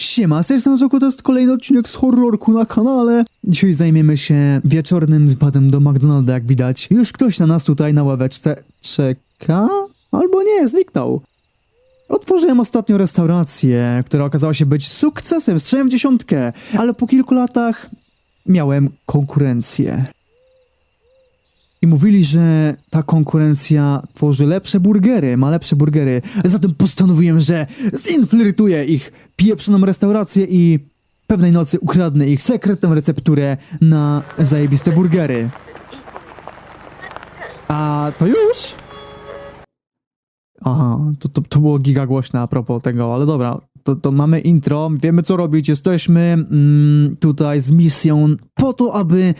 Siema, strony Zoko, to jest kolejny odcinek z horrorku na kanale. Dzisiaj zajmiemy się wieczornym wypadem do McDonalda, jak widać. Już ktoś na nas tutaj na ławeczce czeka? Albo nie, zniknął. Otworzyłem ostatnio restaurację, która okazała się być sukcesem, strzałem w dziesiątkę, ale po kilku latach miałem konkurencję. Mówili, że ta konkurencja tworzy lepsze burgery, ma lepsze burgery. Zatem postanowiłem, że zinfiltruję ich pieprzoną restaurację i pewnej nocy ukradnę ich sekretną recepturę na zajebiste burgery. A to już? Aha, to, to, to było giga głośne a propos tego, ale dobra, to, to mamy intro, wiemy co robić, jesteśmy mm, tutaj z misją po to, aby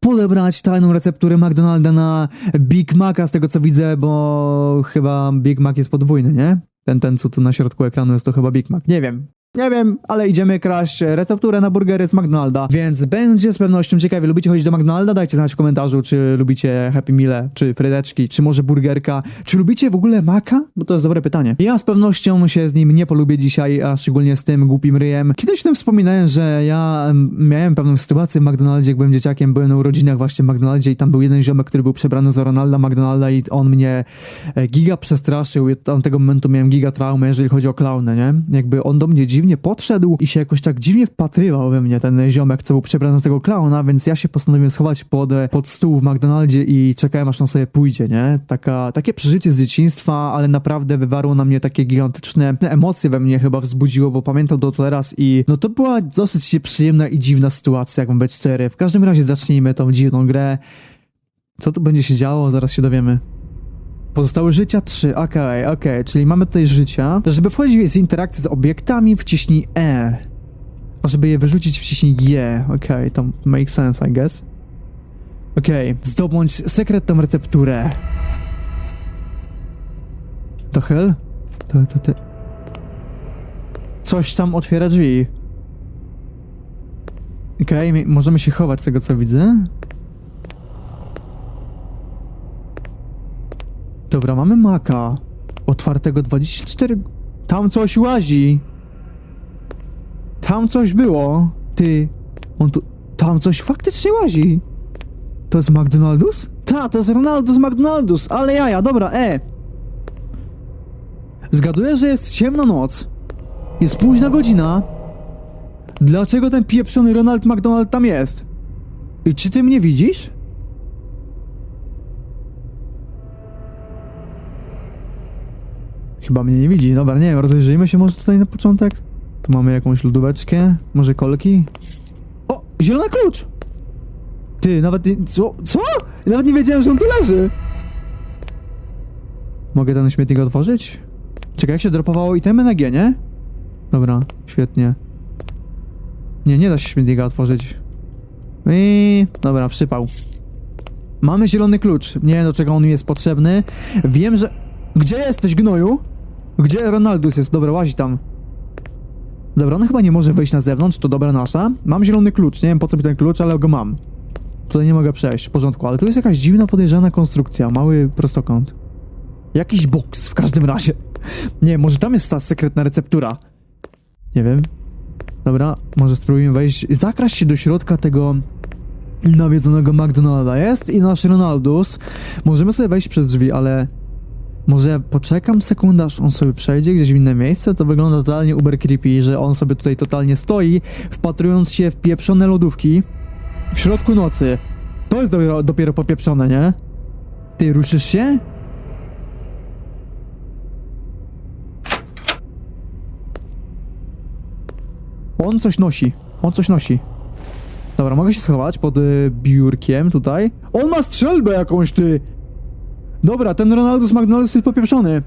podebrać tajną recepturę McDonalda na Big Maca, z tego co widzę, bo chyba Big Mac jest podwójny, nie? Ten, ten co tu na środku ekranu jest to chyba Big Mac, nie wiem. Nie wiem, ale idziemy kraść recepturę na burgery z McDonalda, więc będzie z pewnością ciekawie. Lubicie chodzić do McDonalda? Dajcie znać w komentarzu, czy lubicie Happy Meal, czy frydeczki, czy może burgerka. Czy lubicie w ogóle maka? Bo to jest dobre pytanie. Ja z pewnością się z nim nie polubię dzisiaj, a szczególnie z tym głupim ryjem. Kiedyś tym wspominałem, że ja em, miałem pewną sytuację w McDonaldzie, jak byłem dzieciakiem, byłem na urodzinach właśnie w McDonaldzie i tam był jeden ziomek, który był przebrany za Ronalda McDonalda i on mnie e, giga przestraszył od tamtego momentu miałem giga traumę, jeżeli chodzi o klaunę, nie? Jakby on do mnie dziwnie podszedł i się jakoś tak dziwnie wpatrywał we mnie, ten ziomek, co był przebrany za tego klauna, więc ja się postanowiłem schować pod, e, pod stół w McDonaldzie i czekałem, aż on sobie pójdzie, nie? Taka, takie przeżycie z dzieciństwa, ale naprawdę wywarło na mnie takie gigantyczne emocje we mnie chyba wzbudziło, bo pamiętam to teraz i no to była dosyć przyjemna i dziwna sytuacja, jak mam być szczery. W każdym razie zacznijmy tą dziwną grę. Co tu będzie się działo, zaraz się dowiemy. Pozostałe życia 3, okej, okej, czyli mamy tutaj życia. Żeby wchodzić w interakcję z obiektami, wciśnij E. A żeby je wyrzucić, wciśnij G. Okej, to make sense, I guess. Okej, zdobądź sekretną recepturę. To hell? To, to, to... Coś tam otwiera drzwi. Okej, mi- możemy się chować z tego co widzę. Dobra, mamy maka. Otwartego 24. Tam coś łazi. Tam coś było. Ty. On tu. Tam coś faktycznie łazi. To jest McDonaldus? Ta, to jest Ronaldo z McDonaldus, ale jaja, dobra, e. Zgaduję, że jest ciemna noc. Jest późna godzina. Dlaczego ten pieprzony Ronald McDonald tam jest? I czy ty mnie widzisz? Chyba mnie nie widzi. Dobra, nie wiem, rozejrzyjmy się może tutaj na początek. Tu mamy jakąś lodóweczkę, może kolki. O, zielony klucz! Ty, nawet nie... Co? Co? Nawet nie wiedziałem, że on tu leży! Mogę ten śmietnik otworzyć? Czekaj, jak się dropowało itemy na G, nie? Dobra, świetnie. Nie, nie da się śmietnika otworzyć. I dobra, przypał. Mamy zielony klucz. Nie wiem, do czego on mi jest potrzebny. Wiem, że... Gdzie jesteś, gnoju? Gdzie Ronaldus jest? Dobra, łazi tam. Dobra, on chyba nie może wyjść na zewnątrz, to dobra nasza. Mam zielony klucz, nie wiem po co mi ten klucz, ale go mam. Tutaj nie mogę przejść, w porządku, ale tu jest jakaś dziwna, podejrzana konstrukcja, mały prostokąt. Jakiś boks w każdym razie. Nie, może tam jest ta sekretna receptura. Nie wiem. Dobra, może spróbujemy wejść, zakraść się do środka tego nawiedzonego McDonalda. Jest i nasz Ronaldus. Możemy sobie wejść przez drzwi, ale może poczekam sekundę, aż on sobie przejdzie gdzieś w inne miejsce? To wygląda totalnie uber creepy, że on sobie tutaj totalnie stoi, wpatrując się w pieprzone lodówki w środku nocy. To jest dopiero, dopiero popieprzone, nie? Ty ruszysz się? On coś nosi. On coś nosi. Dobra, mogę się schować pod y, biurkiem tutaj. On ma strzelbę jakąś, ty! Dobra, ten Ronaldo z McDonald's jest popieprzony.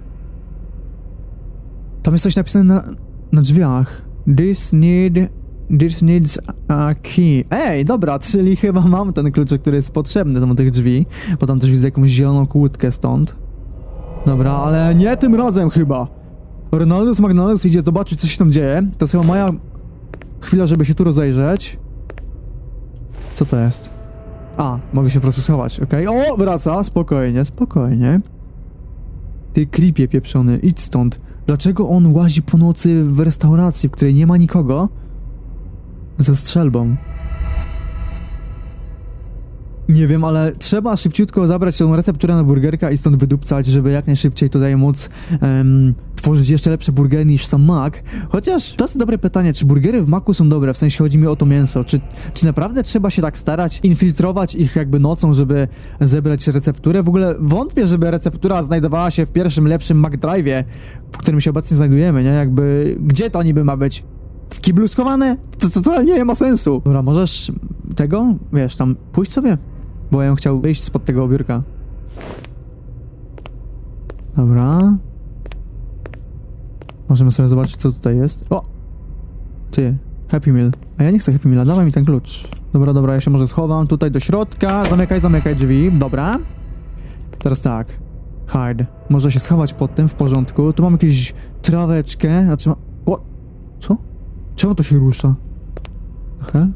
Tam jest coś napisane na, na drzwiach. This need... This needs a key. Ej, dobra, czyli chyba mam ten kluczyk, który jest potrzebny do tych drzwi, bo tam też widzę jakąś zieloną kłódkę stąd. Dobra, ale nie tym razem chyba. Ronaldo z McDonald's idzie zobaczyć, co się tam dzieje. To jest chyba moja chwila, żeby się tu rozejrzeć. Co to jest? A, mogę się po prostu schować, okej. O, wraca, spokojnie, spokojnie. Ty creepie pieprzony, idź stąd. Dlaczego on łazi po nocy w restauracji, w której nie ma nikogo? Ze strzelbą. Nie wiem, ale trzeba szybciutko zabrać tą recepturę na burgerka i stąd wydupcać, żeby jak najszybciej tutaj móc tworzyć jeszcze lepsze burgery niż sam Mac. Chociaż to jest dobre pytanie, czy burgery w Macu są dobre, w sensie chodzi mi o to mięso. Czy, czy naprawdę trzeba się tak starać, infiltrować ich jakby nocą, żeby zebrać recepturę? W ogóle wątpię, żeby receptura znajdowała się w pierwszym lepszym Mac Drive'ie, w którym się obecnie znajdujemy, nie? Jakby, gdzie to niby ma być? W kiblu schowane? To totalnie nie ma sensu. Dobra, możesz tego, wiesz, tam pójść sobie? Bo ja chciał wyjść spod tego biurka. Dobra. Możemy sobie zobaczyć, co tutaj jest. O! Ty, Happy Meal. A ja nie chcę Happy Meala, dawaj mi ten klucz. Dobra, dobra, ja się może schowam tutaj do środka. Zamykaj, zamykaj drzwi. Dobra. Teraz tak. Hide. Może się schować pod tym, w porządku. Tu mam jakieś traweczkę. Znaczy ma... O! Co? Czemu to się rusza? Hel?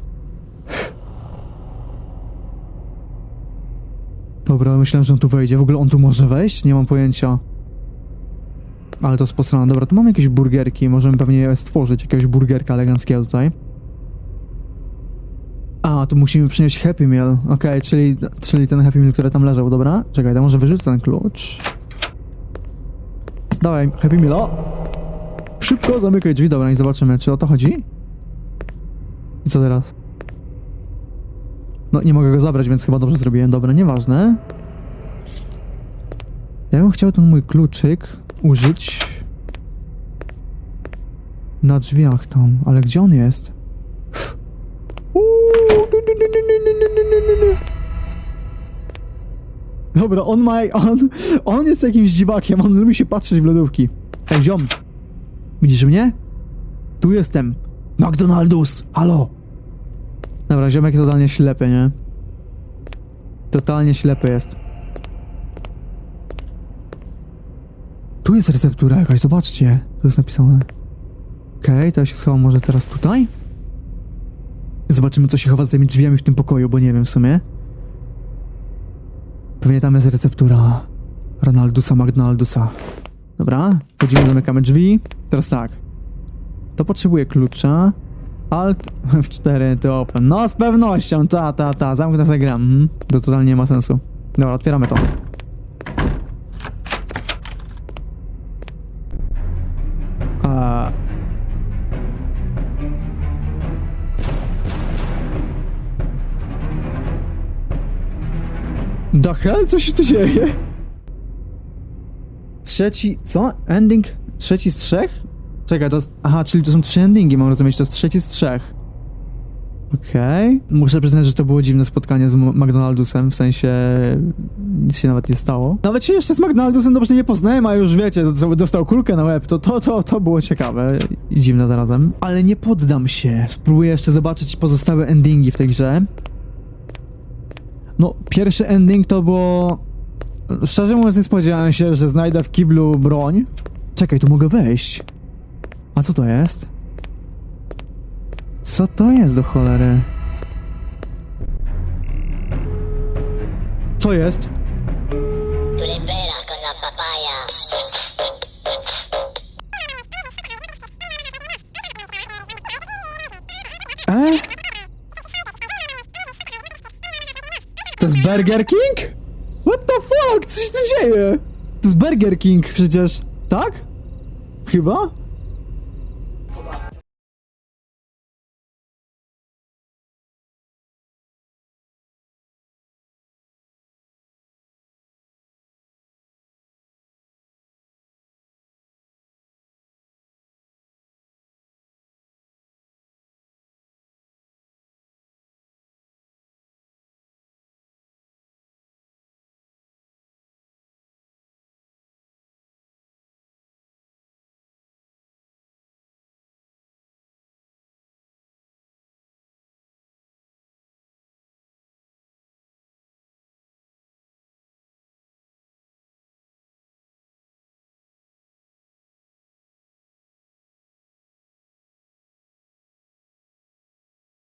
Dobra, myślałem, że on tu wejdzie. W ogóle on tu może wejść? Nie mam pojęcia. Ale to jest. Dobra, tu mamy jakieś burgerki. Możemy pewnie stworzyć. Jakiegoś burgerka eleganckiego tutaj. A, tu musimy przynieść Happy Meal. Okej, czyli, czyli ten Happy Meal, który tam leżał, dobra? Czekaj, to może wyrzucę ten klucz. Dawaj, Happy Meal, o! Szybko zamykaj drzwi, dobra, i zobaczymy, czy o to chodzi? I co teraz? No, nie mogę go zabrać, więc chyba dobrze zrobiłem. Dobra, nieważne. Ja bym chciał ten mój kluczyk użyć na drzwiach tam, ale gdzie on jest? Dobra, on ma... On, on jest jakimś dziwakiem, on lubi się patrzeć w lodówki. Ej, ziom, widzisz mnie? Tu jestem. McDonald's, halo! Dobra, ziomek jest totalnie ślepy, nie? Totalnie ślepy jest. Tu jest receptura jakaś, zobaczcie. Tu jest napisane. Okej, okay, to ja się schowam może teraz tutaj? Zobaczymy, co się chowa za tymi drzwiami w tym pokoju, bo nie wiem w sumie. Pewnie tam jest receptura Ronaldusa McDonaldusa. Dobra, chodzimy, zamykamy drzwi. Teraz tak. To potrzebuje klucza. Alt F4 to open. No z pewnością, ta, ta, ta. Zamknę sobie gram. Mhm. To totalnie nie ma sensu. Dobra, otwieramy to. A... The hell? Co się tu dzieje? Trzeci... co? Ending? Trzeci z trzech? Czekaj, to jest... Aha, czyli to są trzy endingi, mam rozumieć, to jest trzeci z trzech. Okej. Muszę przyznać, że to było dziwne spotkanie z McDonaldusem, w sensie... Nic się nawet nie stało. Nawet się jeszcze z McDonaldusem dobrze nie poznałem, a już wiecie, dostał kulkę na łeb, to to, to, to było ciekawe i dziwne zarazem. Ale nie poddam się. Spróbuję jeszcze zobaczyć pozostałe endingi w tej grze. No, pierwszy ending to było... Szczerze mówiąc nie spodziewałem się, że znajdę w kiblu broń. Czekaj, tu mogę wejść. A co to jest? Co to jest do cholery? Co jest? Con la papaya. E? To jest Burger King? What the fuck? Co się tu dzieje? To jest Burger King przecież, tak? Chyba?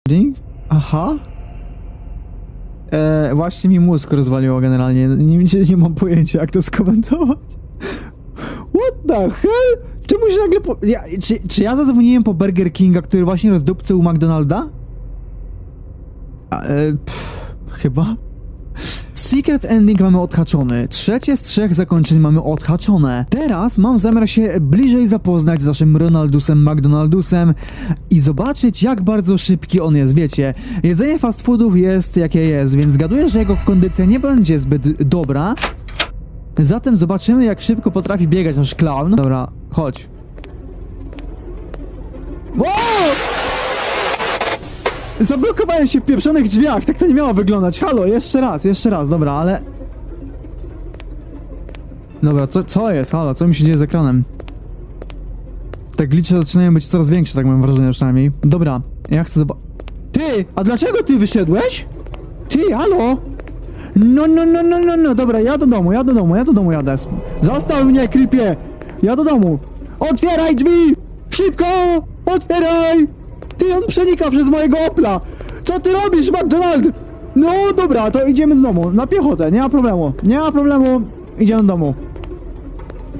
Ding? Aha. E, właśnie mi mózg rozwaliło generalnie. Nie, nie, nie mam pojęcia, jak to skomentować. What the hell? Czemu się nagle po... Ja, czy, czy ja zadzwoniłem po Burger Kinga, który właśnie rozdupcył McDonalda? A, e, pff, chyba. Secret ending mamy odhaczony. Trzecie z trzech zakończeń mamy odhaczone. Teraz mam zamiar się bliżej zapoznać z naszym Ronaldusem McDonaldusem i zobaczyć, jak bardzo szybki on jest. Wiecie, jedzenie fast foodów jest jakie jest, więc zgaduję, że jego kondycja nie będzie zbyt dobra. Zatem zobaczymy, jak szybko potrafi biegać nasz clown. Dobra, chodź. O! Zablokowałem się w pieprzonych drzwiach, tak to nie miało wyglądać. Halo, jeszcze raz, jeszcze raz, dobra, ale... Dobra, co, co jest? Halo, co mi się dzieje z ekranem? Te glicze zaczynają być coraz większe, tak mam wrażenie przynajmniej. Dobra, ja chcę zobaczyć... Ty! A dlaczego ty wyszedłeś? Ty, halo! No, no, no, no, no, no, dobra, ja do domu, ja do domu, ja do domu jadę. Zostaw mnie, creepie! Ja do domu! Otwieraj drzwi! Szybko! Otwieraj! Ty, on przenika przez mojego Opla! Co ty robisz, McDonald? No dobra, to idziemy do domu, na piechotę, nie ma problemu, nie ma problemu, idziemy do domu.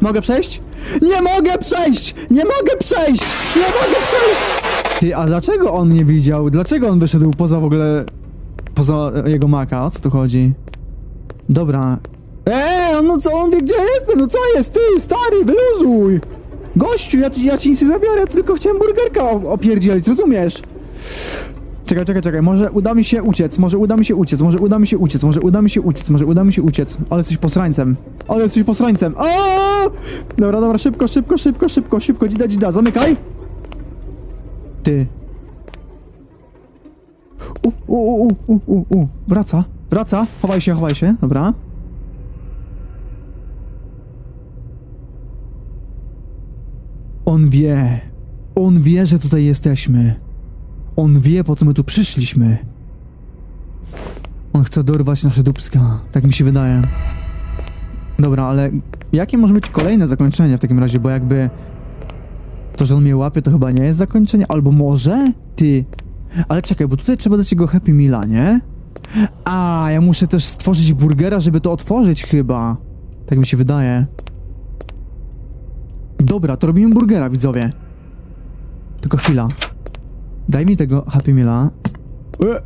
Mogę przejść? Nie mogę przejść! Nie mogę przejść! Nie mogę przejść! Ty, a dlaczego on nie widział? Dlaczego on wyszedł poza w ogóle... Poza jego maka? O co tu chodzi? Dobra. Eee, no co, on wie gdzie jestem, no co jest, ty, stary, wyluzuj! Gościu, ja, ja ci nic nie zabiorę, ja tylko chciałem burgerka opierdzielić, rozumiesz? Czekaj, czekaj, czekaj, może uda mi się uciec, może uda mi się uciec, może uda mi się uciec, może uda mi się uciec, może uda mi się uciec. Ale jesteś posrańcem, ale jesteś posrańcem. Aaaa! Dobra, dobra, szybko, szybko, szybko, szybko, szybko, dzida, dzida, zamykaj! Ty. U, u, u, u, u, u, wraca, wraca, chowaj się, chowaj się, dobra. On wie, on wie, że tutaj jesteśmy. On wie, po co my tu przyszliśmy. On chce dorwać nasze dupska, tak mi się wydaje. Dobra, ale jakie może być kolejne zakończenie w takim razie, bo jakby to, że on mnie łapie, to chyba nie jest zakończenie, albo może? Ty. Ale czekaj, bo tutaj trzeba dać jego Happy Meala, nie? A, ja muszę też stworzyć burgera, żeby to otworzyć chyba. Tak mi się wydaje. Dobra, to robimy burgera, widzowie. Tylko chwila. Daj mi tego Happy Meala. E!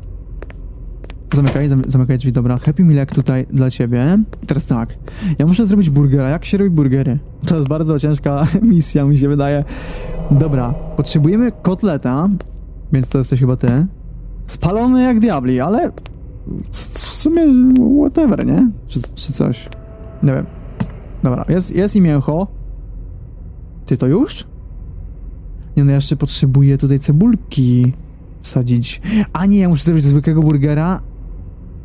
Zamykaj, zam- zamykaj drzwi, dobra. Happy Mealek tutaj dla ciebie. Teraz tak. Ja muszę zrobić burgera. Jak się robi burgery? To jest bardzo ciężka misja, mi się wydaje. Dobra, potrzebujemy kotleta, więc to jesteś chyba ty. Spalony jak diabli, ale w sumie whatever, nie? Czy, czy coś. Nie wiem. Dobra, jest, jest i mięcho. Ty to już? Nie no, ja jeszcze potrzebuję tutaj cebulki wsadzić. A nie, ja muszę zrobić zwykłego burgera.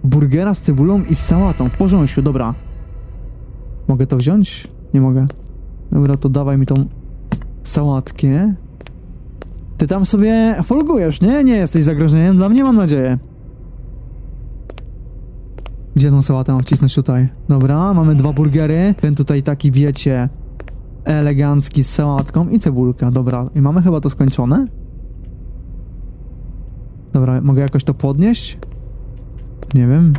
Burgera z cebulą i sałatą. W porządku, dobra. Mogę to wziąć? Nie mogę. Dobra, to dawaj mi tą sałatkę. Ty tam sobie folgujesz, nie? Nie jesteś zagrożeniem dla mnie, mam nadzieję. Gdzie tą sałatę mam wcisnąć tutaj? Dobra, mamy dwa burgery. Ten tutaj taki, wiecie, elegancki z sałatką i cebulka. Dobra, i mamy chyba to skończone? Dobra, mogę jakoś to podnieść? Nie wiem.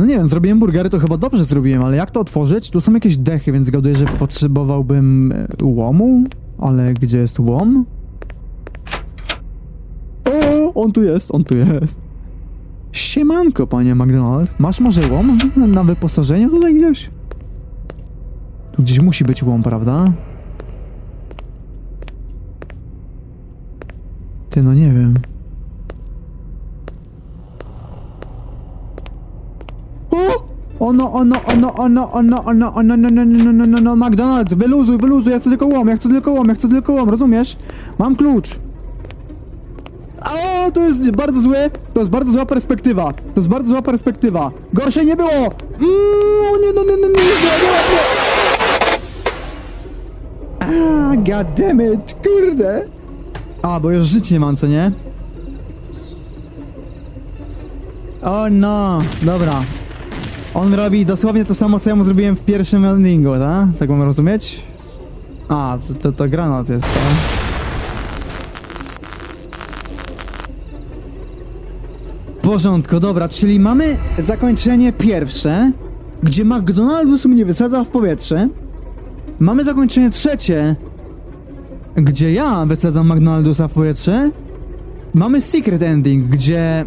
No nie wiem, zrobiłem burgery, to chyba dobrze zrobiłem, ale jak to otworzyć? Tu są jakieś dechy, więc zgaduję, że potrzebowałbym e, łomu? Ale gdzie jest łom? On tu jest, on tu jest. Siemanko, panie McDonald. Masz może łom na wyposażeniu tutaj gdzieś? Tu gdzieś musi być łom, prawda? Ty, no nie wiem. Ono, ono, ono, ono, ono, ono, ono, no, no, no, no, no, no, McDonald, wyluzuj, wyluzuj, ja chcę tylko łom, ja chcę tylko łom, ja chcę tylko łom, rozumiesz? Mam klucz. O, to jest bardzo złe, to jest bardzo zła perspektywa, to jest bardzo zła perspektywa. Gorszej nie było! Mm, o nie, no, no, nie, nie, nie, nie. A, goddammit, kurde. A, bo już żyć nie mam, co nie? O no, dobra. On robi dosłownie to samo, co ja mu zrobiłem w pierwszym endingu, tak? Tak mam rozumieć? A, to, to, to granat jest, tak? Porządku, dobra, czyli mamy zakończenie pierwsze, gdzie McDonald's mnie wysadza w powietrze. Mamy zakończenie trzecie, gdzie ja wysadzam McDonald'sa w powietrze. Mamy secret ending, gdzie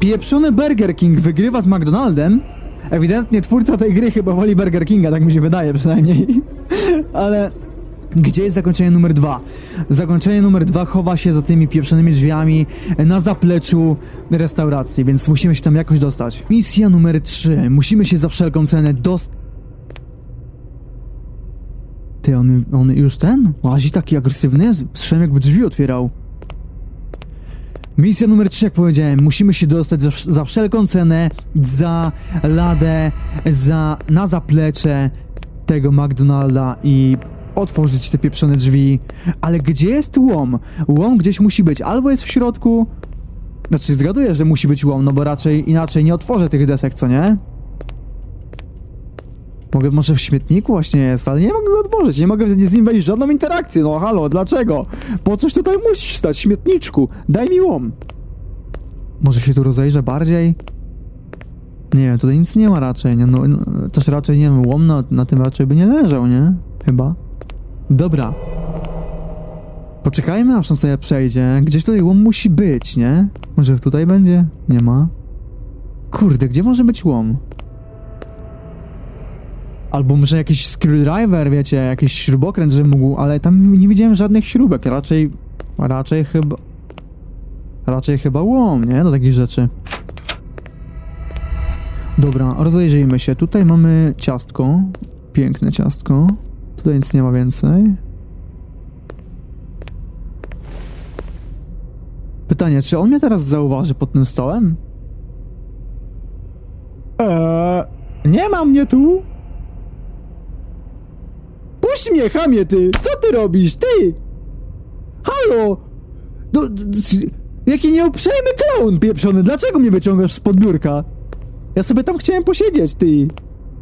pieprzony Burger King wygrywa z McDonaldem. Ewidentnie twórca tej gry chyba woli Burger Kinga, tak mi się wydaje przynajmniej. Ale gdzie jest zakończenie numer dwa? Zakończenie numer dwa chowa się za tymi pieprzonymi drzwiami na zapleczu restauracji, więc musimy się tam jakoś dostać. Misja numer trzy. Musimy się za wszelką cenę dostać. Ty, on, on już ten? Łazi taki agresywny? Słyszałem jakby drzwi otwierał. Misja numer 3, jak powiedziałem, musimy się dostać za, za wszelką cenę za ladę, za, na zaplecze tego McDonalda i otworzyć te pieprzone drzwi. Ale gdzie jest łom? Łom gdzieś musi być, albo jest w środku. Znaczy, zgaduję, że musi być łom, no bo raczej inaczej nie otworzę tych desek, co nie? Mogę może w śmietniku właśnie jest, ale nie mogę go otworzyć, nie mogę z nim wejść żadną interakcję, no halo, dlaczego? Po coś tutaj musisz stać, śmietniczku? Daj mi łom. Może się tu rozejrzę bardziej? Nie wiem, tutaj nic nie ma raczej, nie? No, no, też raczej, nie wiem, łom na, na tym raczej by nie leżał, nie? Chyba. Dobra. Poczekajmy, aż on sobie przejdzie. Gdzieś tutaj łom musi być, nie? Może tutaj będzie? Nie ma. Kurde, gdzie może być łom? Albo może jakiś screwdriver, wiecie, jakiś śrubokręt, że mógł, ale tam nie widziałem żadnych śrubek, raczej, raczej chyba, raczej chyba łom, nie, do takich rzeczy. Dobra, rozejrzyjmy się, tutaj mamy ciastko, piękne ciastko, tutaj nic nie ma więcej. Pytanie, czy on mnie teraz zauważy pod tym stołem? Eee, nie ma mnie tu! Puść mnie, chamie ty! Co ty robisz, ty? Halo! No, d- d- jaki nieuprzejmy klaun pieprzony, dlaczego mnie wyciągasz spod biurka? Ja sobie tam chciałem posiedzieć, ty!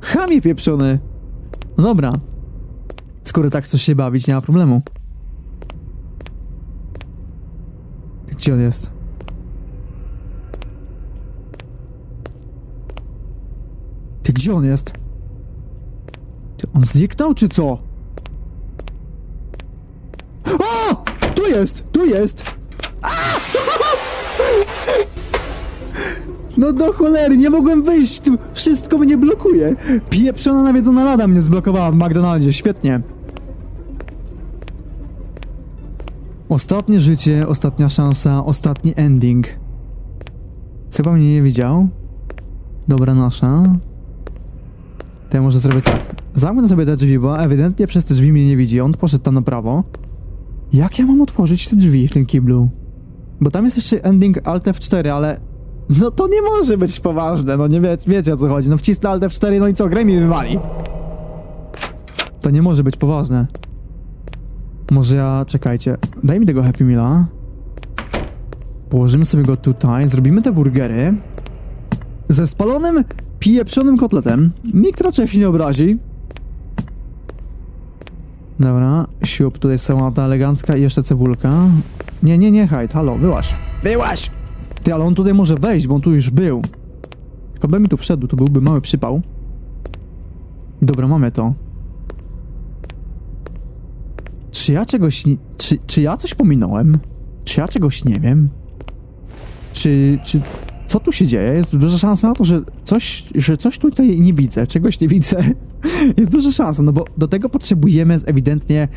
Chamie pieprzony! No dobra. Skoro tak chcesz się bawić, nie ma problemu. Gdzie on jest? Ty, gdzie on jest? Ty, on zniknął, czy co? O! Tu jest! Tu jest! No do cholery, nie mogłem wyjść tu! Wszystko mnie blokuje! Pieprzona nawiedzona lada mnie zblokowała w McDonaldzie, świetnie. Ostatnie życie, ostatnia szansa, ostatni ending. Chyba mnie nie widział. Dobra nasza. To ja może zrobię tak. Zamknę sobie te drzwi, bo ewidentnie przez te drzwi mnie nie widzi. On poszedł tam na prawo. Jak ja mam otworzyć te drzwi w tym kiblu? Bo tam jest jeszcze ending Alt F4, ale... No to nie może być poważne, no nie wie, wiecie o co chodzi. No wcisnę Alt F4, no i co, grę mi wywali. To nie może być poważne. Może ja... czekajcie. Daj mi tego Happy Meala. Położymy sobie go tutaj, zrobimy te burgery. Ze spalonym, pieprzonym kotletem. Nikt raczej się nie obrazi. Dobra, siup, tutaj sałata elegancka i jeszcze cebulka. Nie, nie, nie, hajt, halo, byłaś. Byłaś! Ty, ale on tutaj może wejść, bo on tu już był. Tylko by mi tu wszedł, to byłby mały przypał. Dobra, mamy to. Czy ja czegoś. Czy, czy ja coś pominąłem? Czy ja czegoś nie wiem? Czy... Czy... Co tu się dzieje? Jest duża szansa na to, że coś, że coś tutaj nie widzę, czegoś nie widzę. Jest duża szansa, no bo do tego potrzebujemy ewidentnie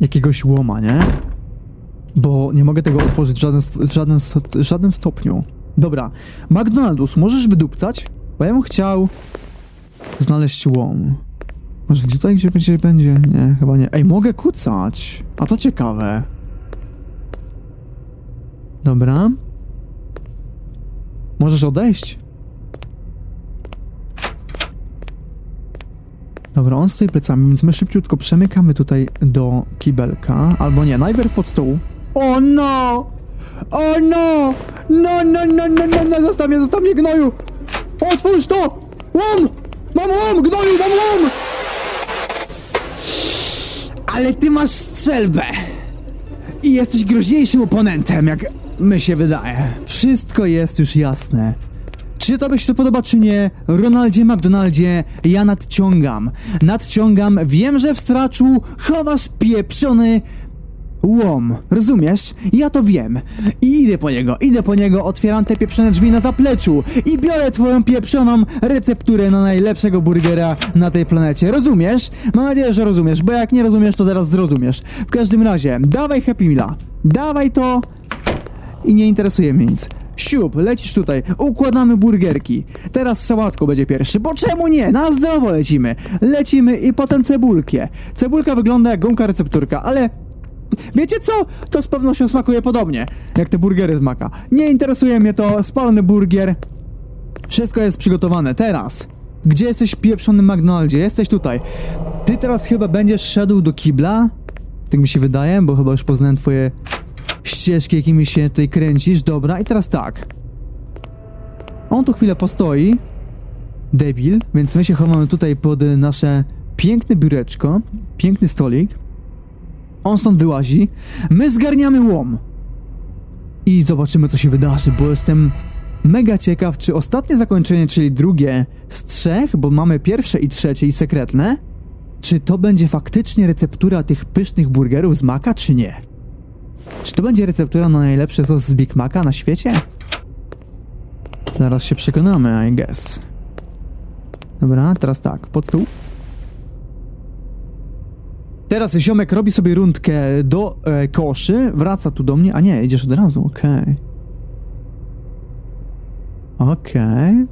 jakiegoś łoma, nie? Bo nie mogę tego otworzyć w żadnym, w w żadnym stopniu. Dobra, McDonald's, możesz wydupcać? Bo ja bym chciał znaleźć łom. Może tutaj gdzie będzie będzie? Nie, chyba nie. Ej, mogę kucać. A to ciekawe. Dobra. Możesz odejść. Dobra, on stoi plecami, więc my szybciutko przemykamy tutaj do kibelka. Albo nie, najpierw pod stół. O no! O no! No, no, no, no, no, no, zostaw mnie, zostaw mnie, gnoju! Otwórz to! Łom! Mam łom, gnoju, mam łom! Ale ty masz strzelbę! I jesteś groźniejszym oponentem, jak my się wydaje. Wszystko jest już jasne. Czy tobie się to podoba, czy nie? Ronaldzie McDonaldzie, ja nadciągam. Nadciągam, wiem, że w straczu chowasz pieprzony łom. Rozumiesz? Ja to wiem. I idę po niego, idę po niego, otwieram te pieprzone drzwi na zapleczu i biorę twoją pieprzoną recepturę na najlepszego burgera na tej planecie. Rozumiesz? Mam nadzieję, że rozumiesz, bo jak nie rozumiesz, to zaraz zrozumiesz. W każdym razie, dawaj Happy Meala. Dawaj to i nie interesuje mnie nic. Siup, lecisz tutaj, układamy burgerki. Teraz sałatką będzie pierwszy, bo czemu nie? Na zdrowo lecimy. Lecimy i potem cebulkie. Cebulka wygląda jak gąbka recepturka, ale Wiecie co? To z pewnością smakuje podobnie, jak te burgery z. Nie interesuje mnie to, spalony burgier. Wszystko jest przygotowane. Teraz. Gdzie jesteś pieprzony McDonaldzie? Jesteś tutaj. Ty teraz chyba będziesz szedł do kibla? Tak mi się wydaje, bo chyba już poznałem twoje ścieżki, jakimi się tutaj kręcisz. Dobra, i teraz tak. On tu chwilę postoi. Debil, więc my się chowamy tutaj pod nasze piękne biureczko, piękny stolik. On stąd wyłazi. My zgarniamy łom. I zobaczymy, co się wydarzy, bo jestem mega ciekaw, czy ostatnie zakończenie, czyli drugie z trzech, bo mamy pierwsze i trzecie i sekretne, czy to będzie faktycznie receptura tych pysznych burgerów z Maka, czy nie? Czy to będzie receptura na najlepszy sos z Big Maca na świecie? Zaraz się przekonamy, I guess. Dobra, teraz tak, pod stół. Teraz ziomek robi sobie rundkę do e, koszy, wraca tu do mnie, a nie, idziesz od razu, okej. Okej.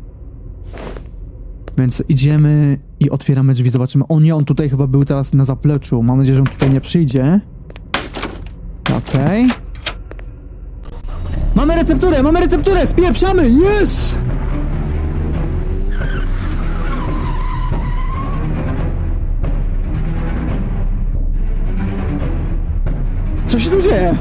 Więc idziemy i otwieramy drzwi, zobaczymy. O nie, on tutaj chyba był teraz na zapleczu. Mam nadzieję, że on tutaj nie przyjdzie. Okej. Mamy recepturę, mamy recepturę, spieprzamy, yes! Co się tu dzieje?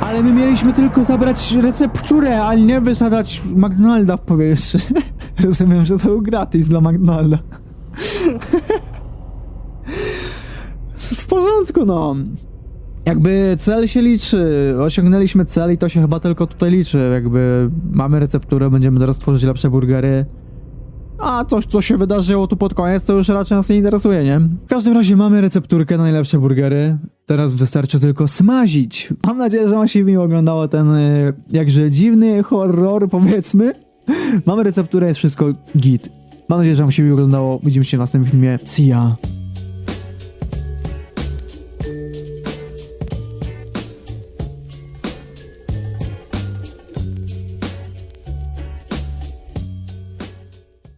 Ale my mieliśmy tylko zabrać recepturę, a nie wysadzać McDonalda w powietrze. Rozumiem, że to był gratis dla McDonalda. w porządku, no. Jakby cel się liczy. Osiągnęliśmy cel i to się chyba tylko tutaj liczy. Jakby mamy recepturę, będziemy teraz tworzyć lepsze burgery. A to, co się wydarzyło tu pod koniec, to już raczej nas nie interesuje, nie? W każdym razie mamy recepturkę na najlepsze burgery. Teraz wystarczy tylko smazić. Mam nadzieję, że wam się miło oglądało ten y, jakże dziwny horror, powiedzmy. Mamy recepturę, jest wszystko git. Mam nadzieję, że wam się miło oglądało. Widzimy się w następnym filmie. See ya.